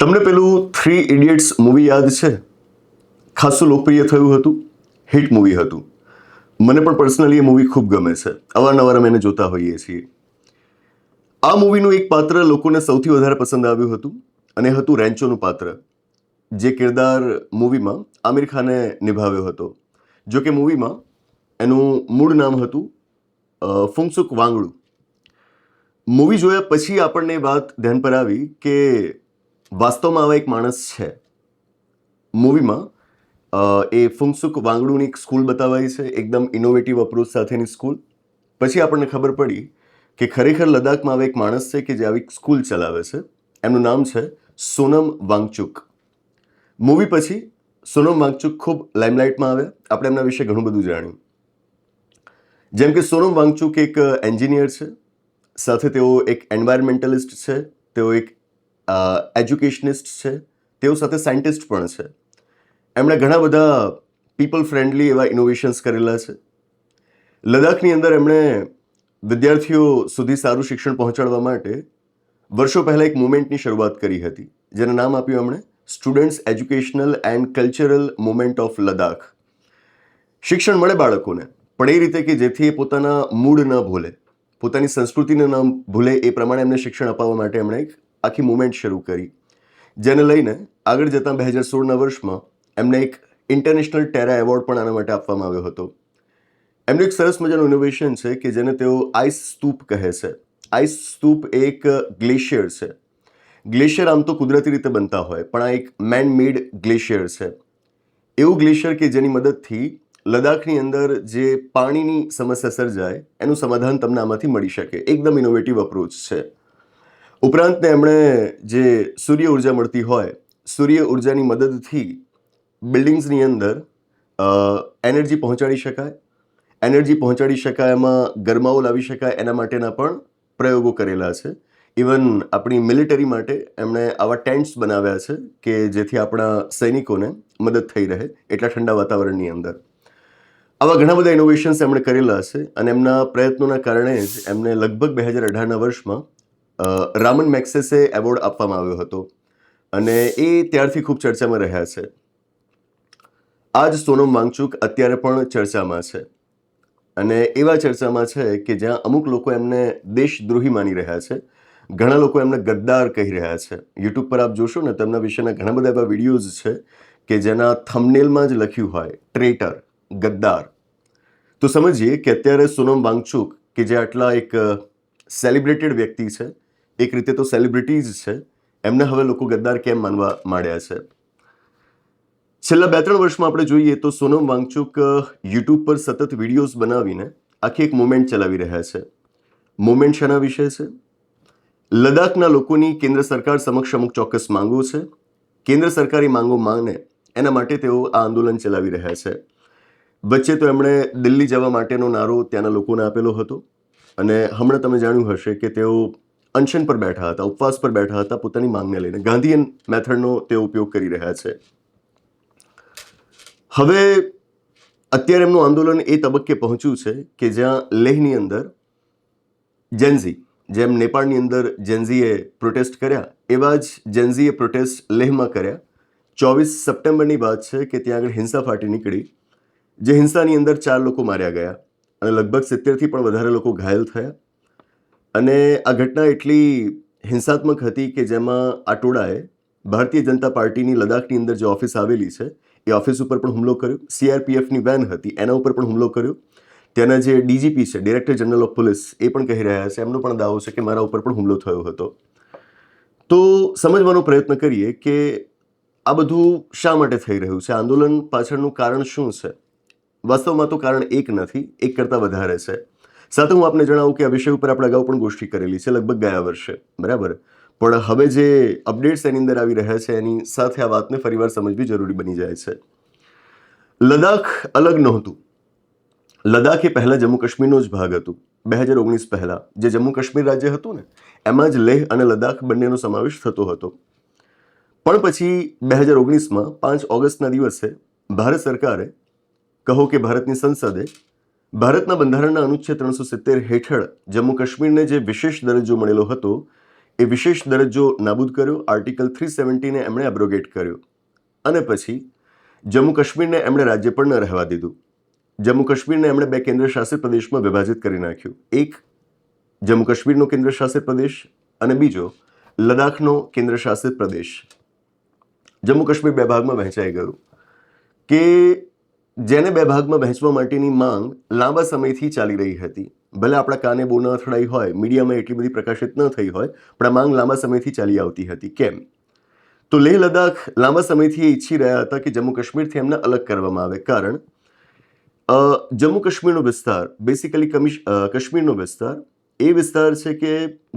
તમને પેલું three idiots movie યાદ છે? ખાસું લોકપ્રિય થયું હતું હિટ મૂવી હતું. મને પણ પર્સનલી એ મૂવી ખૂબ ગમે છે. અવારનવાર અમે એને જોતા હોઈએ છીએ. આ મૂવીનું એક પાત્ર લોકોને સૌથી વધારે પસંદ આવ્યું હતું અને હતું રેન્ચોનું પાત્ર, જે કિરદાર મૂવીમાં આમિર ખાને નિભાવ્યો હતો. જો કે મૂવીમાં એનું મૂળ નામ હતું ફુંગસુક વાંગડું. મૂવી જોયા પછી આપણને એ વાત ધ્યાન પર આવી કે વાસ્તવમાં આવા એક માણસ છે. મૂવીમાં એ ફુંગસુક વાંગડુની એક સ્કૂલ બતાવાઈ છે, એકદમ ઇનોવેટિવ અપ્રોચ સાથેની સ્કૂલ. પછી આપણને ખબર પડી કે ખરેખર લદ્દાખમાં આવા એક માણસ છે કે જે આવી સ્કૂલ ચલાવે છે. એમનું નામ છે સોનમ વાંગચુક. મૂવી પછી સોનમ વાંગચુક ખૂબ લાઇમલાઇટમાં આવ્યા આપણે એમના વિશે ઘણું બધું જાણ્યું. જેમ કે સોનમ વાંગચુક એક એન્જિનિયર છે. સાથે તેઓ એક એન્વાયરમેન્ટલિસ્ટ છે. તેઓ એક એજ્યુકેશનિસ્ટ છે. તેઓ સાથે સાયન્ટિસ્ટ પણ છે. એમણે ઘણા બધા પીપલ ફ્રેન્ડલી એવા ઇનોવેશન્સ કરેલા છે. લદ્દાખની અંદર એમણે વિદ્યાર્થીઓ સુધી સારું શિક્ષણ પહોંચાડવા માટે વર્ષો પહેલાં એક મુવમેન્ટની શરૂઆત કરી હતી. જેનું નામ આપ્યું એમણે students educational and cultural movement of Ladakh શિક્ષણ મળે બાળકોને, પણ એ રીતે કે જેથી એ પોતાના મૂળ ન ભૂલે, પોતાની સંસ્કૃતિને ન ભૂલે એ પ્રમાણે એમને શિક્ષણ અપાવવા માટે એમણે એક આખી મુવમેન્ટ શરૂ કરી, જેને લઈને આગળ જતાં બે હજાર સોળના વર્ષમાં એમને એક ઇન્ટરનેશનલ ટેરા એવોર્ડ પણ આના માટે આપવામાં આવ્યો હતો. એમનું એક સરસ મજાનું ઇનોવેશન છે કે જેને તેઓ આઈસ સ્તૂપ કહે છે. આઈસ સ્તૂપ એક ગ્લેશિયર છે. ગ્લેશિયર આમ તો કુદરતી રીતે બનતા હોય, પણ આ એક મેન મેડ ગ્લેશિયર છે. એવું ગ્લેશિયર કે જેની મદદથી લદ્દાખની અંદર જે પાણીની સમસ્યા સર્જાય, એનું સમાધાન તમને આમાંથી મળી શકે. એકદમ ઇનોવેટિવ અપ્રોચ છે. ઉપરાંત એમણે જે સૂર્ય ઊર્જા મળતી હોય, સૂર્ય ઉર્જાની મદદથી બિલ્ડિંગ્સની અંદર એનર્જી પહોંચાડી શકાય. એનર્જી પહોંચાડી શકાય, એમાં ગરમાવો લાવી શકાય, એના માટેના પણ પ્રયોગો કરેલા છે. ઇવન આપણી મિલિટરી માટે એમણે આવા ટેન્ટ્સ બનાવ્યા છે કે જેથી આપણા સૈનિકોને મદદ થઈ રહે એટલા ઠંડા વાતાવરણની અંદર. આવા ઘણા બધા ઇનોવેશન્સ એમણે કરેલા છે અને એમના પ્રયત્નોના કારણે જ એમને લગભગ બે હજાર અઢારના વર્ષમાં રામન મેક્સેસે એવોર્ડ આપવામાં આવ્યો હતો અને એ ત્યારથી ખૂબ ચર્ચામાં રહ્યા છે. આ જ સોનમ વાંગચુક અત્યારે પણ ચર્ચામાં છે અને એવા ચર્ચામાં છે કે જ્યાં અમુક લોકો એમને દેશદ્રોહી માની રહ્યા છે, ઘણા લોકો એમને ગદ્દાર કહી રહ્યા છે. યુટ્યુબ પર આપ જોશો ને તેમના વિશેના ઘણા બધા એવા વિડીયોઝ છે કે જેના થમનેલમાં જ લખ્યું હોય ટ્રેટર ગદ્દાર. તો સમજીએ કે અત્યારે સોનમ વાંગચુક કે જે આટલા એક સેલિબ્રેટેડ વ્યક્તિ છે એક રીતે તો સેલિબ્રિટીઝ છે, એમને હવે લોકો ગદ્દાર કેમ માનવા માંડ્યા છે? છેલ્લા બે ત્રણ વર્ષમાં આપણે જોઈએ તો સોનમ વાંગચુક યુટ્યુબ પર સતત વિડીયોઝ બનાવીને આખી એક મુવમેન્ટ ચલાવી રહ્યા છે. મુવમેન્ટ શાના વિશે છે? લદ્દાખના લોકોની કેન્દ્ર સરકાર સમક્ષ અમુક ચોક્કસ માંગો છે. કેન્દ્ર સરકારી માંગો માંગને એના માટે તેઓ આ આંદોલન ચલાવી રહ્યા છે. વચ્ચે તો એમણે દિલ્હી જવા માટેનો નારો ત્યાંના લોકોને આપેલો હતો. અને હમણાં તમે જાણ્યું હશે કે તેઓ અનશન પર બેઠા હતા, ઉપવાસ પર બેઠા હતા, પોતાની માંગને લઈને. ગાંધીયન મેથડનો તેઓ ઉપયોગ કરી રહ્યા છે. હવે અત્યારે એમનું આંદોલન એ તબક્કે પહોંચ્યું છે કે જ્યાં લેહની અંદર જેન્ઝી જેમ નેપાળની અંદર જેન્ઝીએ પ્રોટેસ્ટ કર્યા, એવા જ જેન્ઝીએ પ્રોટેસ્ટ લેહમાં કર્યા. ચોવીસ સપ્ટેમ્બરની વાત છે કે ત્યાં આગળ હિંસા ફાટી નીકળી, જે હિંસાની અંદર ચાર લોકો માર્યા ગયા અને લગભગ સિત્તેરથી પણ વધારે લોકો ઘાયલ થયા. અને આ ઘટના એટલી હિંસાત્મક હતી કે જેમાં આ ટોળાએ ભારતીય જનતા પાર્ટીની લદ્દાખની અંદર જે ઓફિસ આવેલી છે, એ ઓફિસ ઉપર પણ હુમલો કર્યો. સીઆરપીએફની વેન હતી, એના ઉપર પણ હુમલો કર્યો. ત્યાંના જે ડીજીપી છે ડિરેક્ટર જનરલ ઓફ પોલીસ એ પણ કહી રહ્યા છે, એમનો પણ દાવો છે કે મારા ઉપર પણ હુમલો થયો હતો. તો સમજવાનો પ્રયત્ન કરીએ કે આ બધું શા માટે થઈ રહ્યું છે? આંદોલન પાછળનું કારણ શું છે? વાસ્તવમાં તો કારણ એક નથી, એક કરતાં વધારે છે. સાથે હું આપને જણાવું કે આ વિષય ઉપર આપણે અગાઉ પણ ગોષ્ઠી કરેલી છે, લગભગ ગયા વર્ષે. બરાબર? પણ હવે જે અપડેટ્સ એની અંદર આવી રહ્યા છે, એની સાથે આ વાતને ફરીવાર સમજવી જરૂરી બની જાય છે. લદાખ અલગ નહોતું. લદાખ એ પહેલાં જમ્મુ કાશ્મીરનો જ ભાગ હતું, બે હજાર ઓગણીસ પહેલાં. જે જમ્મુ કાશ્મીર રાજ્ય હતું ને, એમાં જ લેહ અને લદાખ બંનેનો સમાવેશ થતો હતો. પણ પછી બે હજાર ઓગણીસમાં પાંચ ઓગસ્ટના દિવસે ભારત સરકારે કહો કે ભારતની સંસદે ભારતના બંધારણના અનુચ્છેદ ત્રણસો સિત્તેર હેઠળ જમ્મુ કાશ્મીરને જે વિશેષ દરજ્જો મળેલો હતો, એ વિશેષ દરજ્જો નાબૂદ કર્યો, આર્ટિકલ થ્રી સેવન્ટીને એમણે એબ્રોગેટ કર્યો. અને પછી જમ્મુ કાશ્મીરને એમણે રાજ્ય પણ ન રહેવા દીધું. જમ્મુ કાશ્મીરને એમણે બે કેન્દ્ર શાસિત પ્રદેશમાં વિભાજિત કરી નાખ્યું. એક જમ્મુ કાશ્મીરનો કેન્દ્ર શાસિત પ્રદેશ અને બીજો લદાખનો કેન્દ્ર શાસિત પ્રદેશ. જમ્મુ કાશ્મીર બે ભાગમાં વહેંચાઈ ગયું. કે જેને બે ભાગમાં વહેંચવા માટેની માંગ લાંબા સમયથી ચાલી રહી હતી. ભલે આપણા કાને બહુ ન અથડાઈ હોય, મીડિયામાં એટલી બધી પ્રકાશિત ન થઈ હોય, પણ આ માંગ લાંબા સમયથી ચાલી આવતી હતી. કેમ? તો લેહ લદાખ લાંબા સમયથી એ ઈચ્છી રહ્યા હતા કે જમ્મુ કાશ્મીરથી એમને અલગ કરવામાં આવે. કારણ જમ્મુ કાશ્મીરનો વિસ્તાર બેસિકલી કમિશ કાશ્મીરનો વિસ્તાર, એ વિસ્તાર છે કે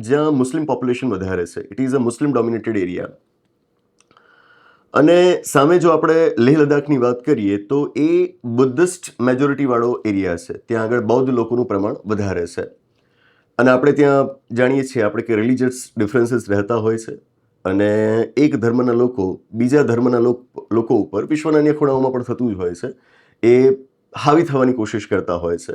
જ્યાં મુસ્લિમ પોપ્યુલેશન વધારે છે. It is a Muslim dominated area અને સામે જો આપણે લેહ લદાખની વાત કરીએ તો એ બુદ્ધિસ્ટ મેજોરિટીવાળો એરિયા છે. ત્યાં આગળ બૌદ્ધ લોકોનું પ્રમાણ વધારે છે. અને આપણે ત્યાં જાણીએ છીએ આપણે કે રિલિજિયસ ડિફરન્સીસ રહેતા હોય છે અને એક ધર્મના લોકો બીજા ધર્મના લોક- લોકો ઉપર વિશ્વના અન્ય ખૂણાઓમાં પણ થતું જ હોય છે. એ હાવી થવાની કોશિશ કરતા હોય છે.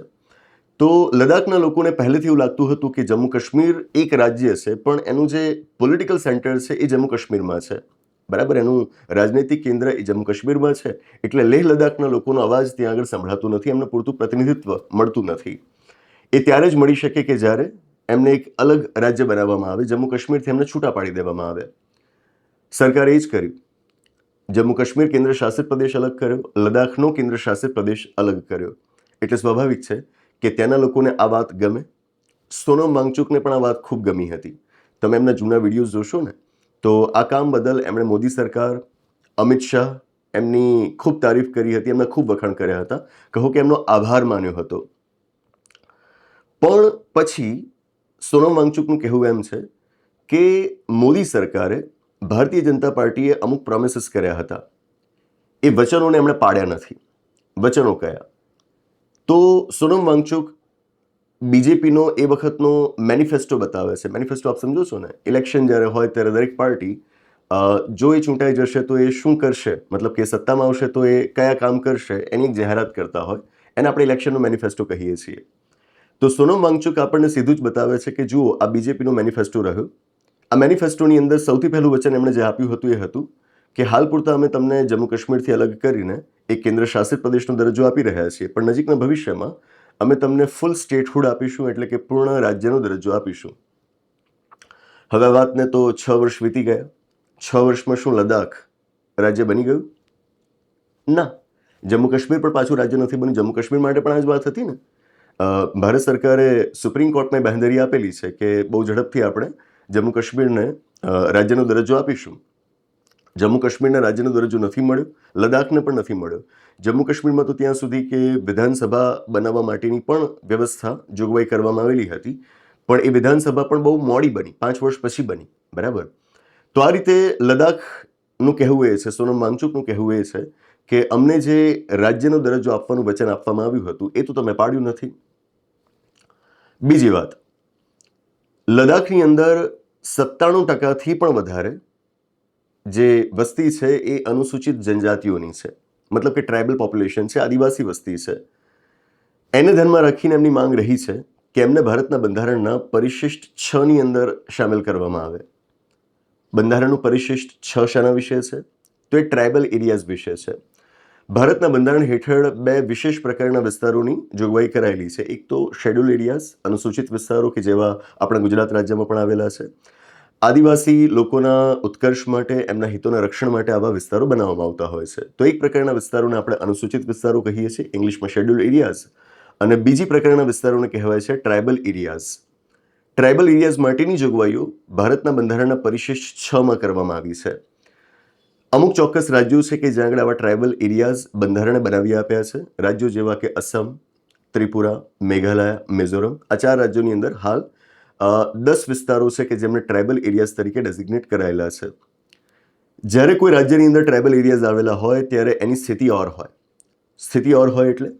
તો લદાખના લોકોને પહેલેથી એવું લાગતું હતું કે જમ્મુ કાશ્મીર એક રાજ્ય છે, પણ એનું જે પોલિટિકલ સેન્ટર છે એ જમ્મુ કાશ્મીરમાં છે. બરાબર? એનું રાજનૈતિક કેન્દ્ર એ જમ્મુ કાશ્મીરમાં છે. એટલે લેહ લદાખના લોકોનો અવાજ ત્યાં આગળ સંભળાતો નથી, એમને પૂરતું પ્રતિનિધિત્વ મળતું નથી. એ ત્યારે જ મળી શકે કે જ્યારે એમને એક અલગ રાજ્ય બનાવવામાં આવે, જમ્મુ કાશ્મીરથી એમને છૂટા પાડી દેવામાં આવે. સરકારે એ જ કર્યું. જમ્મુ કાશ્મીર કેન્દ્ર શાસિત પ્રદેશ અલગ કર્યો લદાખનો કેન્દ્ર શાસિત પ્રદેશ અલગ કર્યો. એટલે સ્વાભાવિક છે કે ત્યાંના લોકોને આ વાત ગમે. સોનમ વાંગચુકને પણ આ વાત ખૂબ ગમી હતી. તમે એમના જૂના વિડીયોઝ જોશો ને તો આ કામ બદલ એમણે મોદી સરકાર, અમિત શાહ એમની ખૂબ તારીફ કરી હતી, એમના ખૂબ વખાણ કર્યા હતા. કહો કે એમનો આભાર માન્યો હતો. પણ પછી સોનમ વાંગચુકનું કહેવું એમ છે કે મોદી સરકારે ભારતીય જનતા પાર્ટીએ અમુક પ્રોમિસીસ કર્યા હતા. એ વચનોને એમણે પાડ્યા નથી. વચનો કયા? તો સોનમ વાંગચુક બીજેપીનો એ વખતનો મેનિફેસ્ટો બતાવે છે. મેનિફેસ્ટો આપ સમજો છો ને? ઇલેક્શન જ્યારે હોય ત્યારે દરેક પાર્ટી જો એ ચૂંટાઈ જશે તો એ શું કરશે? મતલબ કે સત્તામાં આવશે તો એ કયા કામ કરશે? એની જાહેરાત કરતા હોય. એને આપણે ઇલેક્શનનો મેનિફેસ્ટો કહીએ છીએ. તો સોનમ વાંગચુક આપણને સીધું જ બતાવે છે કે જુઓ, આ બીજેપીનો મેનિફેસ્ટો રહ્યો. આ મેનિફેસ્ટોની અંદર સૌથી પહેલું વચન એમણે જે આપ્યું હતું એ હતું કે હાલ પૂરતા અમે તમને જમ્મુ કાશ્મીરથી અલગ કરીને એક કેન્દ્ર શાસિત પ્રદેશનો દરજ્જો આપી રહ્યા છીએ. પણ નજીકના ભવિષ્યમાં અમે તમને ફૂલ સ્ટેટહુડ આપીશું એટલે કે પૂર્ણ રાજ્યનો દરજ્જો આપીશું. હવે વાતને તો છ વર્ષ વીતી ગયા. છ વર્ષમાં શું લદાખ રાજ્ય બની ગયું? ના. જમ્મુ કાશ્મીર પણ પાછું રાજ્ય નથી બન્યું. જમ્મુ કાશ્મીર માટે પણ આ જ વાત હતી ને. ભારત સરકારે સુપ્રીમ કોર્ટમાં બાંધરી આપેલી છે કે બહુ ઝડપથી આપણે જમ્મુ કાશ્મીરને રાજ્યનો દરજ્જો આપીશું. જમ્મુ કાશ્મીરના રાજ્યનો દરજ્જો નથી મળ્યો, લદ્દાખને પણ નથી મળ્યો. જમ્મુ કાશ્મીરમાં તો ત્યાં સુધી કે વિધાનસભા બનાવવા માટેની પણ વ્યવસ્થા જોગવાઈ કરવામાં આવેલી હતી, પણ એ વિધાનસભા પણ બહુ મોડી બની, પાંચ વર્ષ પછી બની, બરાબર? તો આ રીતે લદાખનું કહેવું એ છે, સોનમ વાંગચુકનું કહેવું એ છે કે અમને જે રાજ્યનો દરજ્જો આપવાનું વચન આપવામાં આવ્યું હતું, એ તો તમે પાડ્યું નથી. બીજી વાત લદાખની અંદર સત્તાણું ટકાથી પણ વધારે જે વસ્તી છે એ અનુસૂચિત જનજાતિઓની છે. મતલબ કે ટ્રાઇબલ પોપ્યુલેશન છે, આદિવાસી વસ્તી છે. એને ધ્યાનમાં રાખીને એમની માંગ રહી છે કે એમને ભારતના બંધારણના પરિશિષ્ટ છ ની અંદર સામેલ કરવામાં આવે. બંધારણનું પરિશિષ્ટ છ શાના વિશે છે? તો એ ટ્રાઇબલ એરિયાઝ વિશે છે. ભારતના બંધારણ હેઠળ બે વિશેષ પ્રકારના વિસ્તારોની જોગવાઈ કરાયેલી છે. એક તો શેડ્યુલ એરિયાઝ અનુસૂચિત વિસ્તારો કે જેવા આપણા ગુજરાત રાજ્યમાં પણ આવેલા છે. આદિવાસી લોકોના ઉત્કર્ષ માટે, એમના હિતોના રક્ષણ માટે આવા વિસ્તારો બનાવવામાં આવતા હોય છે. તો એક પ્રકારના વિસ્તારોને આપણે અનુસૂચિત વિસ્તારો કહીએ છીએ, ઇંગ્લિશમાં શેડ્યુલ એરિયાઝ અને બીજી પ્રકારના વિસ્તારોને કહેવાય છે ટ્રાઇબલ એરિયાઝ ટ્રાઇબલ એરિયાઝ માટેની જોગવાઈઓ ભારતના બંધારણના પરિશિષ્ટ છમાં કરવામાં આવી છે. અમુક ચોક્કસ રાજ્યો છે કે જ્યાં આગળ આવા ટ્રાઇબલ એરિયાઝ બંધારણે બનાવી આપ્યા છે. રાજ્યો જેવા કે અસમ, ત્રિપુરા, મેઘાલય, મિઝોરમ, આ ચાર રાજ્યોની અંદર હાલ દસ વિસ્તારો છે કે જેમને ટ્રાઇબલ એરિયાઝ તરીકે ડેઝિગ્નેટ કરાયેલા છે. જ્યારે કોઈ રાજ્યની અંદર ટ્રાઇબલ એરિયાઝ આવેલા હોય, ત્યારે એની સ્થિતિ ઓર હોય. સ્થિતિ ઓર હોય એટલે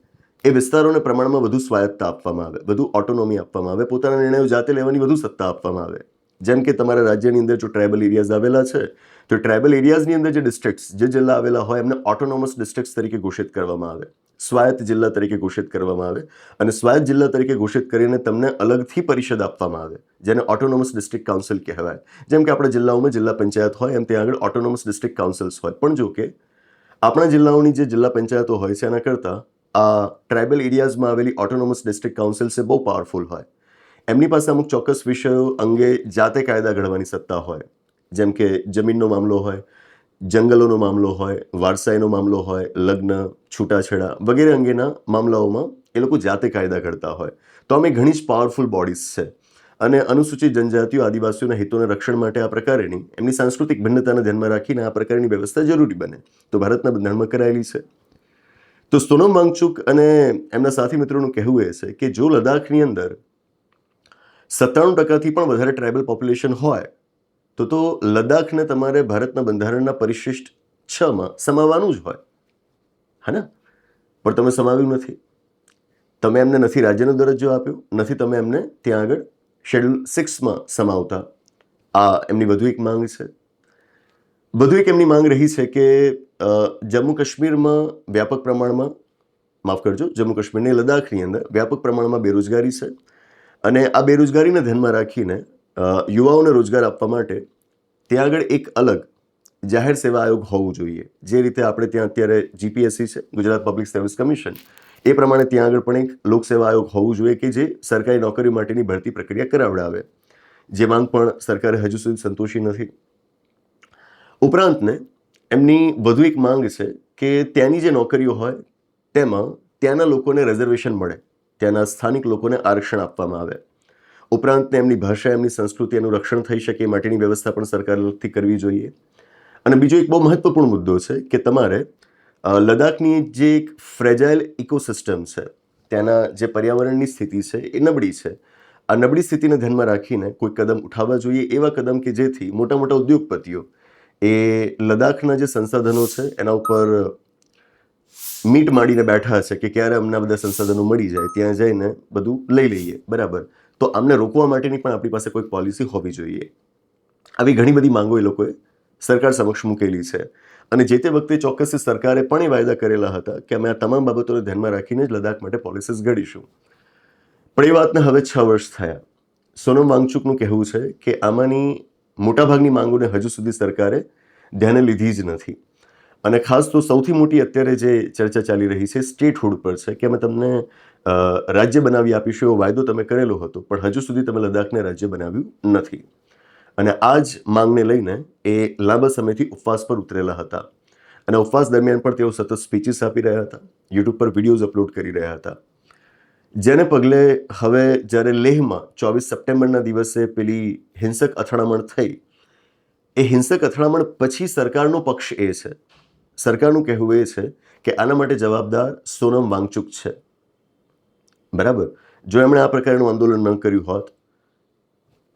એ વિસ્તારોને પ્રમાણમાં વધુ સ્વાયત્તતા આપવામાં આવે, વધુ ઓટોનોમી આપવામાં આવે, પોતાના નિર્ણયો જાતે લેવાની વધુ સત્તા આપવામાં આવે. જેમ કે તમારા રાજ્યની અંદર જો ટ્રાઇબલ એરિયાઝ આવેલા છે તો ટ્રાઇબલ એરિયાઝની અંદર જે ડિસ્ટ્રિક્ટ્સ જે જિલ્લા આવેલા હોય, એમને ઓટોનોમસ ડિસ્ટ્રિક્ટ્સ તરીકે ઘોષિત કરવામાં આવે. સ્વાયત્ત જિલ્લા તરીકે ઘોષિત કરવામાં આવે અને સ્વાયત્ત જિલ્લા તરીકે ઘોષિત કરીને તમને અલગથી પરિષદ આપવામાં આવે, જેને ઓટોનોમસ ડિસ્ટ્રિક્ટ કાઉન્સિલ કહેવાય. જેમ કે આપણા જિલ્લાઓમાં જિલ્લા પંચાયત હોય, એમ ત્યાં આગળ ઓટોનોમસ ડિસ્ટ્રિક્ટ કાઉન્સિલ્સ હોય. પણ જો કે, આપણા જિલ્લાઓની જે જિલ્લા પંચાયતો હોય છે, એના કરતાં આ ટ્રાઇબલ એરિયાઝમાં આવેલી ઓટોનોમસ ડિસ્ટ્રિક્ટ કાઉન્સિલ્સ એ બહુ પાવરફુલ હોય. એમની પાસે અમુક ચોક્કસ વિષયો અંગે જાતે કાયદા ઘડવાની સત્તા હોય. જેમ કે જમીનનો મામલો હોય, જંગલોનો મામલો હોય, વારસાઈનો મામલો હોય, લગ્ન, છૂટાછેડા વગેરે અંગેના મામલાઓમાં એ લોકો જાતે કાયદા કરતા હોય. તો અમે ઘણી જ પાવરફુલ બોડીઝ છે. અને અનુસૂચિત જનજાતિઓ, આદિવાસીઓના હિતોના રક્ષણ માટે આ પ્રકારેની, એમની સાંસ્કૃતિક ભિન્નતાને ધ્યાનમાં રાખીને આ પ્રકારની વ્યવસ્થા જરૂરી બને. તો ભારતના બંધારણમાં કરાયેલી છે. તો સોનમ વાંગચુક અને એમના સાથી મિત્રોનું કહેવું એ છે કે જો લદ્દાખની અંદર સત્તાણું ટકાથી પણ વધારે ટ્રાઇબલ પોપ્યુલેશન હોય તો તો લદ્દાખને તમારે ભારતના બંધારણના પરિશિષ્ટ છમાં સમાવવાનું જ હોય. હા ને પણ તમે સમાવ્યું નથી. તમે એમને નથી રાજ્યનો દરજ્જો આપ્યો, નથી તમે એમને ત્યાં આગળ શેડ્યુલ સિક્સમાં સમાવતા. આ એમની વધુ એક માંગ છે. વધુ એક એમની માંગ રહી છે કે જમ્મુ કાશ્મીરમાં વ્યાપક પ્રમાણમાં, માફ કરજો જમ્મુ કાશ્મીરની લદ્દાખની અંદર વ્યાપક પ્રમાણમાં બેરોજગારી છે. અને આ બેરોજગારીને ધ્યાનમાં રાખીને યુવાઓને રોજગાર આપવા માટે ત્યાં આગળ એક અલગ જાહેર સેવા આયોગ હોવું જોઈએ. જે રીતે આપણે ત્યાં અત્યારે જીપીએસસી છે, ગુજરાત પબ્લિક સર્વિસ કમિશન એ પ્રમાણે ત્યાં આગળ પણ એક લોકસેવા આયોગ હોવું જોઈએ કે જે સરકારી નોકરી માટેની ભરતી પ્રક્રિયા કરાવડાવે. જે માંગ પણ સરકારે હજુ સુધી સંતોષી નથી. ઉપરાંતને એમની વધુ એક માંગ છે કે ત્યાંની જે નોકરીઓ હોય, તેમાં ત્યાંના લોકોને રિઝર્વેશન મળે. ત્યાંના સ્થાનિક લોકોને આરક્ષણ આપવામાં આવે. ઉપરાંતને એમની ભાષા, એમની સંસ્કૃતિ, એનું રક્ષણ થઈ શકે એ માટેની વ્યવસ્થા પણ સરકારથી કરવી જોઈએ. અને બીજો એક બહુ મહત્વપૂર્ણ મુદ્દો છે કે તમારે લદ્દાખની જે એક ફ્રેજાઇલ ઇકોસિસ્ટમ છે, ત્યાંના જે પર્યાવરણની સ્થિતિ છે એ નબળી છે. આ નબળી સ્થિતિને ધ્યાનમાં રાખીને કોઈ કદમ ઉઠાવવા જોઈએ એવા કદમ કે જેથી મોટા મોટા ઉદ્યોગપતિઓ એ લદ્દાખના જે સંસાધનો છે એના ઉપર મીટ માંડીને બેઠા છે કે ક્યારે અમને બધા સંસાધનો મળી જાય, ત્યાં જઈને બધું લઈ લઈએ. બરાબર. તો આમને રોકવા માટેની પણ આપણી પાસે કોઈ પોલિસી હોવી જોઈએ. આવી ઘણી બધી માંગો એ લોકોએ સરકાર સમક્ષ મૂકેલી છે. અને જે તે વખતે ચોક્કસ સરકારે પણ એ વાયદા કરેલા હતા કે અમે આ તમામ બાબતોને ધ્યાનમાં રાખીને જ લદ્દાખ માટે પોલિસીસ ઘડીશું. પણ એ વાતને હવે છ વર્ષ થયા. સોનમ વાંગચુકનું કહેવું છે કે આમાંની મોટાભાગની માંગોને હજુ સુધી સરકારે ધ્યાને લીધી જ નથી. અને ખાસ તો સૌથી મોટી અત્યારે જે ચર્ચા ચાલી રહી છે, સ્ટેટહુડ પર છે, કે અમે તમને રાજ્ય બનાવી આપીશું એવો વાયદો તમે કરેલો હતો, પણ હજુ સુધી તમે લદ્દાખને રાજ્ય બનાવ્યું નથી. અને આ જ માંગને લઈને એ લાંબા સમયથી ઉપવાસ પર ઉતરેલા હતા. અને ઉપવાસ દરમિયાન પણ તેઓ સતત સ્પીચીસ આપી રહ્યા હતા યુટ્યુબ પર વિડીયોઝ અપલોડ કરી રહ્યા હતા. જેને પગલે હવે જ્યારે લેહમાં ચોવીસ સપ્ટેમ્બરના દિવસે પેલી હિંસક અથડામણ થઈ, એ હિંસક અથડામણ પછી સરકારનો પક્ષ એ છે. સરકારનું કહેવું એ છે કે આના માટે જવાબદાર સોનમ વાંગચુક છે. બરાબર? જો એમણે આ પ્રકારનું આંદોલન ન કર્યું હોત,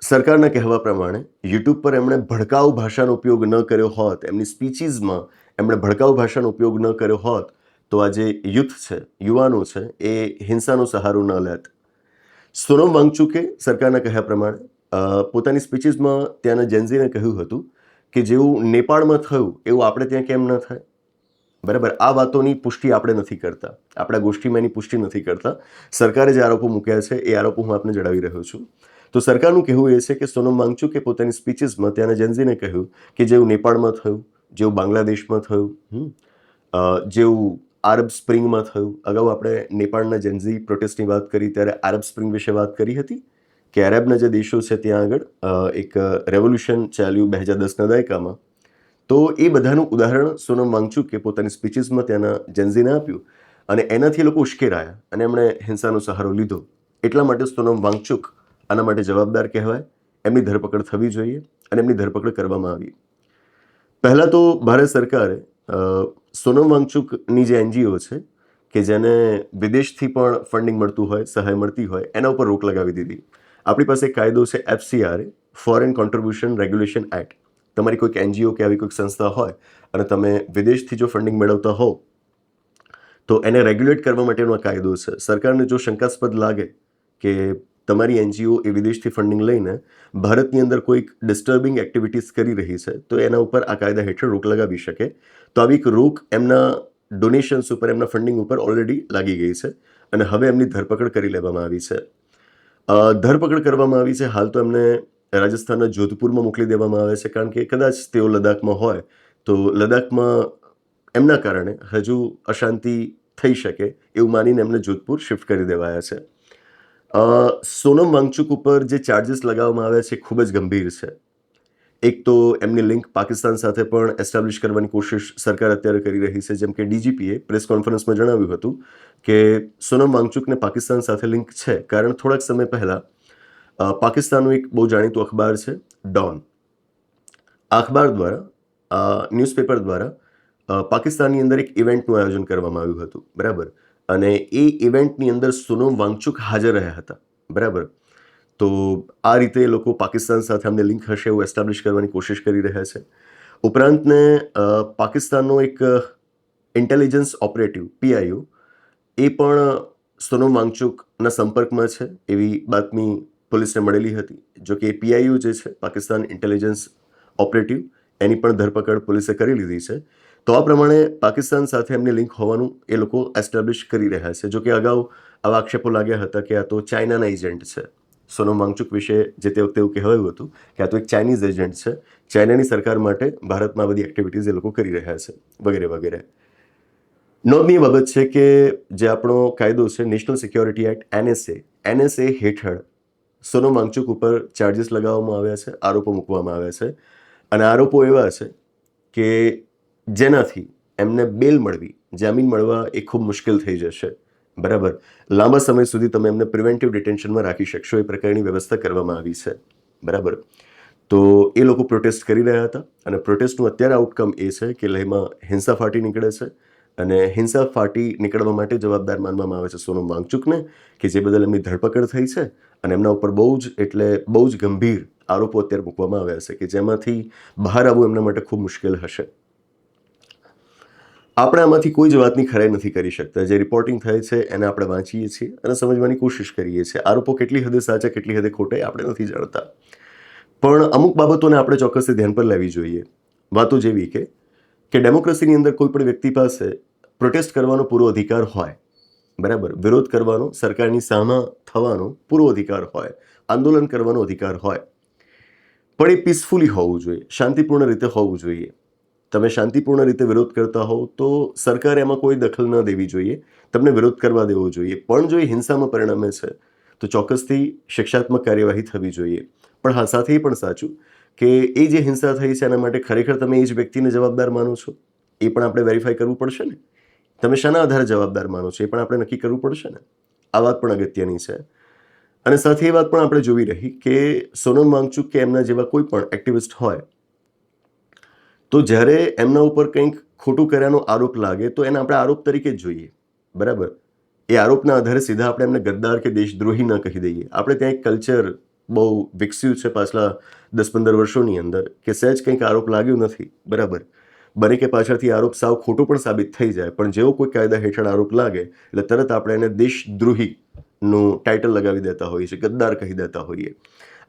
સરકારના કહેવા પ્રમાણે યુટ્યુબ પર એમણે ભડકાઉ ભાષાનો ઉપયોગ ન કર્યો હોત, એમની સ્પીચીઝમાં એમણે ભડકાઉ ભાષાનો ઉપયોગ ન કર્યો હોત, તો આ જે યુથ છે, યુવાનો છે, એ હિંસાનો સહારો ન લેત. સોનમ વાંગચુકે સરકારના કહ્યા પ્રમાણે પોતાની સ્પીચીસમાં ત્યાંના જેન્ઝીને કહ્યું હતું કે જેવું નેપાળમાં થયું, એવું આપણે ત્યાં કેમ ન થાય? બરાબર? આ વાતોની પુષ્ટિ આપણે નથી કરતા. આપણા ગોષ્ઠીમાં એની પુષ્ટિ નથી કરતા. સરકારે જે આરોપો મૂક્યા છે, એ આરોપો હું આપને જણાવી રહ્યો છું. તો સરકારનું કહેવું એ છે કે સોનમ વાંગચુકે પોતાની સ્પીચીસમાં ત્યાંના જેન્ઝીને કહ્યું કે જેવું નેપાળમાં થયું, જેવું બાંગ્લાદેશમાં થયું જેવું આરબ સ્પ્રિંગમાં થયું. અગાઉ આપણે નેપાળના જેન્ઝી પ્રોટેસ્ટની વાત કરી, ત્યારે આરબ સ્પ્રિંગ વિશે વાત કરી હતી કે અરબના જે દેશો છે ત્યાં આગળ એક રેવોલ્યુશન ચાલ્યું બે હજાર દસના દાયકામાં. તો એ બધાનું ઉદાહરણ સોનમ વાંગચુકે પોતાની સ્પીચીસમાં ત્યાંના જેન્ઝીને આપ્યું. અને એનાથી લોકો ઉશ્કેરાયા અને એમણે હિંસાનો સહારો લીધો. એટલા માટે સોનમ વાંગચુક આના માટે જવાબદાર કહેવાય. એમની ધરપકડ થવી જોઈએ અને એમની ધરપકડ કરવામાં આવી. પહેલાં તો ભારત સરકારે સોનમ વાંગચુકની જે એનજીઓ છે કે જેને વિદેશથી પણ ફંડિંગ મળતું હોય, સહાય મળતી હોય, એના ઉપર રોક લગાવી દીધી. આપણી પાસે કાયદો છે FCR foreign contribution regulation act તમારી કોઈક એનજીઓ કે આવી કોઈક સંસ્થા હોય અને તમે વિદેશથી જો ફંડિંગ મેળવતા હો તો એને રેગ્યુલેટ કરવા માટેનો આ કાયદો છે. સરકારને જો શંકાસ્પદ લાગે કે તમારી એનજીઓ એ વિદેશથી ફંડિંગ લઈને ભારતની અંદર કોઈક ડિસ્ટર્બિંગ એક્ટિવિટીઝ કરી રહી છે, તો એના ઉપર આ કાયદા હેઠળ રોક લગાવી શકે. તો આવી એક રોક એમના ડોનેશન્સ ઉપર, એમના ફંડિંગ ઉપર ઓલરેડી લાગી ગઈ છે અને હવે એમની ધરપકડ કરી લેવામાં આવી છે. ધરપકડ કરવામાં આવી છે. હાલ તો એમને રાજસ્થાનના જોધપુરમાં મોકલી દેવામાં આવે છે, કારણ કે કદાચ તેઓ લદ્દાખમાં હોય, તો લદ્દાખમાં એમના કારણે હજુ અશાંતિ થઈ શકે એવું માનીને એમને જોધપુર શિફ્ટ કરી દેવાયા છે. સોનમ વાંગચુક ઉપર જે ચાર્જીસ લગાવવામાં આવ્યા છે ખૂબ જ ગંભીર છે. એક તો એમની લિંક પાકિસ્તાન સાથે પણ એસ્ટાબ્લિશ કરવાની કોશિશ સરકાર અત્યારે કરી રહી છે, જેમ કે ડીજીપીએ પ્રેસ કોન્ફરન્સમાં જણાવ્યું હતું કે સોનમ વાંગચુકને પાકિસ્તાન સાથે લિંક છે, કારણ થોડાક સમય પહેલાં પાકિસ્તાનનું એક બહુ જાણીતું અખબાર છે ડોન અખબાર દ્વારા ન્યૂઝપેપર દ્વારા પાકિસ્તાનની અંદર એક ઇવેન્ટનું આયોજન કરવામાં આવ્યું હતું, બરાબર? અને એ ઇવેન્ટની અંદર સોનમ વાંગચુક હાજર રહ્યા હતા, બરાબર? તો આ રીતે એ લોકો પાકિસ્તાન સાથે અમને લિંક હશે એવું એસ્ટાબ્લિશ કરવાની કોશિશ કરી રહ્યા છે. ઉપરાંતને પાકિસ્તાનનો એક ઇન્ટેલિજન્સ ઓપરેટિવ પીઆઈયુ એ પણ સોનમ વાંગચુકના સંપર્કમાં છે, એવી બાતમી પોલીસને મળેલી હતી, જો કે પીઆઈયુ જે છે, પાકિસ્તાન ઇન્ટેલિજન્સ ઓપરેટિવ, એની પણ ધરપકડ પોલીસે કરી લીધી છે. તો આ પ્રમાણે પાકિસ્તાન સાથે એમની લિંક હોવાનું એ લોકો એસ્ટાબ્લિશ કરી રહ્યા છે. જો કે અગાઉ આવા આક્ષેપો લાગ્યા હતા કે આ તો ચાઇનાના એજન્ટ છે. સોનમ વાંગચુક વિશે જે તે વખતે એવું કહેવાયું હતું કે આ તો એક ચાઇનીઝ એજન્ટ છે. ચાઇનાની સરકાર માટે ભારતમાં બધી એક્ટિવિટીઝ એ લોકો કરી રહ્યા છે, વગેરે વગેરે. નોંધનીય બાબત છે કે જે આપણો કાયદો છે, national security act NSA NSA હેઠળ સોનમ વાંગચુક ઉપર ચાર્જીસ લગાવવામાં આવ્યા છે, આરોપો મૂકવામાં આવ્યા છે અને આરોપો એવા છે કે જેનાથી એમને બેલ મળવી, જામીન મળવા એ ખૂબ મુશ્કેલ થઈ જશે. બરાબર? લાંબા સમય સુધી તમે એમને પ્રિવેન્ટિવ ડિટેન્શનમાં રાખી શકશો, એ પ્રકારની વ્યવસ્થા કરવામાં આવી છે. બરાબર? તો એ લોકો પ્રોટેસ્ટ કરી રહ્યા હતા અને પ્રોટેસ્ટનું અત્યારે આઉટકમ એ છે કે લહેમાં હિંસા ફાટી નીકળે છે. અને હિંસા ફાટી નીકળવા માટે જવાબદાર માનવામાં આવે છે સોનમ વાંગચુકને કે જે બદલ એમની ધરપકડ થઈ છે અને એમના ઉપર બહુ જ એટલે બહુ જ ગંભીર આરોપો અત્યારે મૂકવામાં આવ્યા છે કે જેમાંથી બહાર આવવું એમના માટે ખૂબ મુશ્કેલ હશે. આપણે આમાંથી કોઈ જ વાતની ખરાઈ નથી કરી શકતા. જે રિપોર્ટિંગ થાય છે એને આપણે વાંચીએ છીએ અને સમજવાની કોશિશ કરીએ છીએ. આરોપો કેટલી હદે સાચા, કેટલી હદે ખોટા આપણે નથી જાણતા. પણ અમુક બાબતોને આપણે ચોક્કસથી ધ્યાન પર લેવી જોઈએ. વાતો જેવી કે કે ડેમોક્રેસીની અંદર કોઈ પણ વ્યક્તિ પાસે પ્રોટેસ્ટ કરવાનો પૂરો અધિકાર હોય, બરાબર? વિરોધ કરવાનો, સરકારની સામા થવાનો પૂરો અધિકાર હોય, આંદોલન કરવાનો અધિકાર હોય. પણ એ પીસફુલી હોવું જોઈએ, શાંતિપૂર્ણ રીતે હોવું જોઈએ. તમે શાંતિપૂર્ણ રીતે વિરોધ કરતા હોવ તો સરકારે એમાં કોઈ દખલ ન દેવી જોઈએ. તમને વિરોધ કરવા દેવો જોઈએ. પણ જો એ હિંસામાં પરિણમે છે, તો ચોક્કસથી શિક્ષાત્મક કાર્યવાહી થવી જોઈએ. પણ હા, સાથે એ પણ સાચું કે એ જે હિંસા થઈ છે એના માટે ખરેખર તમે એ જ વ્યક્તિને જવાબદાર માનો છો? એ પણ આપણે વેરીફાઈ કરવું પડશે ને? તમે શાના આધારે જવાબદાર માનો છો? એ પણ આપણે નક્કી કરવું પડશે ને? આ વાત પણ અગત્યની છે. અને સાથે એ વાત પણ આપણે જોવી રહી કે સોનમ વાંગચુક કે એમના જેવા કોઈ પણ એક્ટિવિસ્ટ હોય, તો જ્યારે એમના ઉપર કંઈક ખોટું કર્યાનો આરોપ લાગે, તો એને આપણે આરોપ તરીકે જ જોઈએ. બરાબર? એ આરોપના આધારે સીધા આપણે એમને ગદ્દાર કે દેશદ્રોહી ન કહી દઈએ. આપણે ત્યાં એક કલ્ચર બહુ વિકસ્યું છે પાછલા દસ પંદર વર્ષોની અંદર કે સહેજ કંઈક આરોપ લાગ્યો નથી. બરાબર. બને કે પાછળથી આરોપ સાવ ખોટું પણ સાબિત થઈ જાય, પણ જેવો કોઈ કાયદા હેઠળ આરોપ લાગે, એટલે તરત આપણે એને દેશદ્રોહીનું ટાઇટલ લગાવી દેતા હોઈએ છીએ, ગદ્દાર કહી દેતા હોઈએ.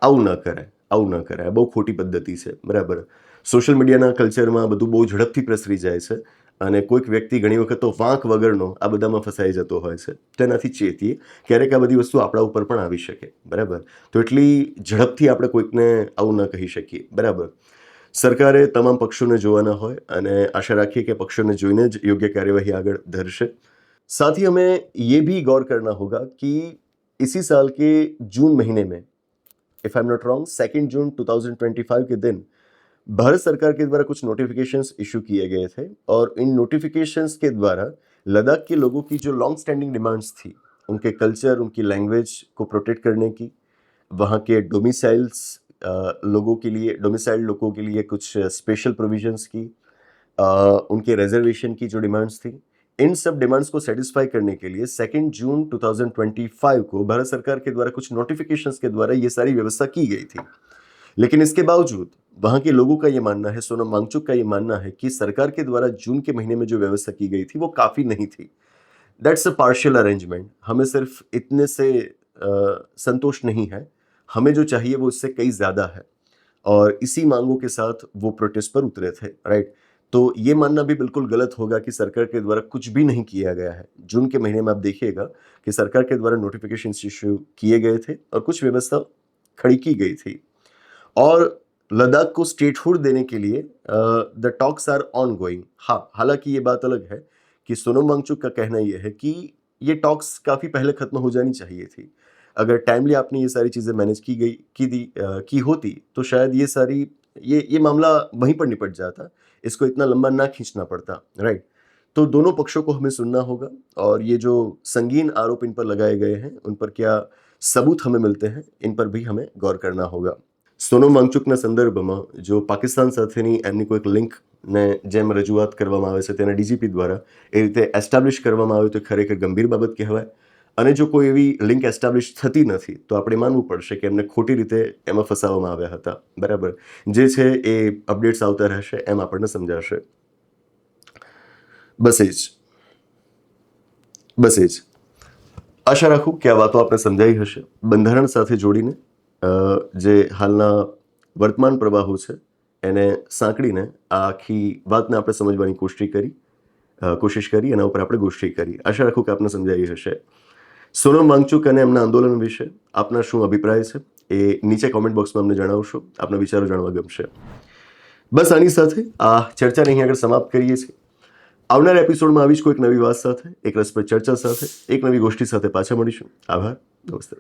આવું ન કરાય, આવું ન કરાય. બહુ ખોટી પદ્ધતિ છે. બરાબર. સોશિયલ મીડિયાના કલ્ચરમાં બધું બહુ ઝડપથી પ્રસરી જાય છે. અને કોઈક વ્યક્તિ ઘણી વખત તો વાંક વગરનો આ બધામાં ફસાઈ જતો હોય છે. તેનાથી ચેતીએ ક્યારેક આ બધી વસ્તુ આપણા ઉપર પણ આવી શકે. બરાબર? તો એટલી ઝડપથી આપણે કોઈકને આવું ન કહી શકીએ. બરાબર? સરકારે તમામ પક્ષોને જોવાના હોય અને આશા રાખીએ કે પક્ષોને જોઈને જ યોગ્ય કાર્યવાહી આગળ ધરશે. साथ ही हमें ये भी गौर करना होगा कि इसी साल के जून महीने में if I am not wrong second June 2025 के दिन भारत सरकार के द्वारा कुछ नोटिफिकेशंस इशू किए गए थे और इन नोटिफिकेशंस के द्वारा लद्दाख के लोगों की जो लॉन्ग स्टैंडिंग डिमांड्स थी उनके कल्चर उनकी लैंग्वेज को प्रोटेक्ट करने की वहाँ के डोमिसाइल्स लोगों के लिए डोमिसाइल्ड लोगों के लिए कुछ स्पेशल प्रोविजंस की अ, उनके रिजर्वेशन की जो डिमांड्स थी इन सब डिमांड्स को सेटिस्फाई करने के लिए सेकेंड जून 2025 को भारत सरकार के द्वारा कुछ नोटिफिकेशंस के द्वारा ये सारी व्यवस्था की गई थी। लेकिन इसके बावजूद वहाँ के लोगों का ये मानना है सोनम वांगचुक का ये मानना है कि सरकार के द्वारा जून के महीने में जो व्यवस्था की गई थी वो काफ़ी नहीं थी। दैट्स अ पार्शियल अरेंजमेंट हमें सिर्फ़ इतने से अ, संतोष नहीं है। हमें जो चाहिए वो इससे कई ज़्यादा है। और इसी मांगों के साथ वो प्रोटेस्ट पर उतरे थे राइट तो ये मानना भी बिल्कुल गलत होगा कि सरकार के द्वारा कुछ भी नहीं किया गया है। जून के महीने में आप देखिएगा कि सरकार के द्वारा नोटिफिकेशन इश्यू किए गए थे और कुछ व्यवस्था खड़ी की गई थी। और लद्दाख को स्टेटहुड देने के लिए the talks are on going हाँ हालाँकि ये बात अलग है कि सोनम वांगचुक का कहना यह है कि ये टॉक्स काफ़ी पहले ख़त्म हो जानी चाहिए थी। अगर टाइमली आपने ये सारी चीज़ें मैनेज की गई की दी आ, की होती तो शायद ये सारी ये ये मामला वहीं पर निपट जाता इसको इतना लंबा ना खींचना पड़ता राइट तो दोनों पक्षों को हमें सुनना होगा और ये जो संगीन आरोप इन पर लगाए गए हैं उन पर क्या सबूत हमें मिलते हैं इन पर भी हमें गौर करना होगा। સોનમ વાંગચુકના સંદર્ભમાં જો પાકિસ્તાન સાથેની એમની કોઈક લિંકને જેમ રજૂઆત કરવામાં આવે છે તેના ડીજીપી દ્વારા એ રીતે એસ્ટાબ્લિશ કરવામાં આવે તો ખરેખર ગંભીર બાબત કહેવાય. અને જો કોઈ એવી લિંક એસ્ટાબ્લિશ થતી નથી, તો આપણે માનવું પડશે કે એમને ખોટી રીતે એમાં ફસાવવામાં આવ્યા હતા. બરાબર? જે છે એ અપડેટ્સ આવતા રહેશે, એમ આપણને સમજાશે. બસ એ જ. બસ એ જ. આશા રાખું કે આ વાતો આપણે સમજાઈ હશે. બંધારણ સાથે જોડીને જે હાલના વર્તમાન પ્રવાહો છે, એને સાંકળીને આ આખી વાતને આપણે સમજવાની કોશિશ કરી કોશિશ કરી, એના ઉપર આપણે ગોષ્ઠી કરી. આશા રાખું કે આપને સમજાઈ હશે. સોનમ વાંગચુક અને એમના આંદોલન વિશે આપના શું અભિપ્રાય છે, એ નીચે કોમેન્ટ બોક્સમાં અમને જણાવશો. આપના વિચારો જાણવા ગમશે. બસ આની સાથે આ ચર્ચાને અહીં આગળ સમાપ્ત કરીએ છીએ. આવનાર એપિસોડમાં આવી જ કોઈક નવી વાત સાથે, એક રસપ્રદ ચર્ચા સાથે, એક નવી ગોષ્ઠી સાથે પાછા મળીશું. આભાર. નમસ્તે.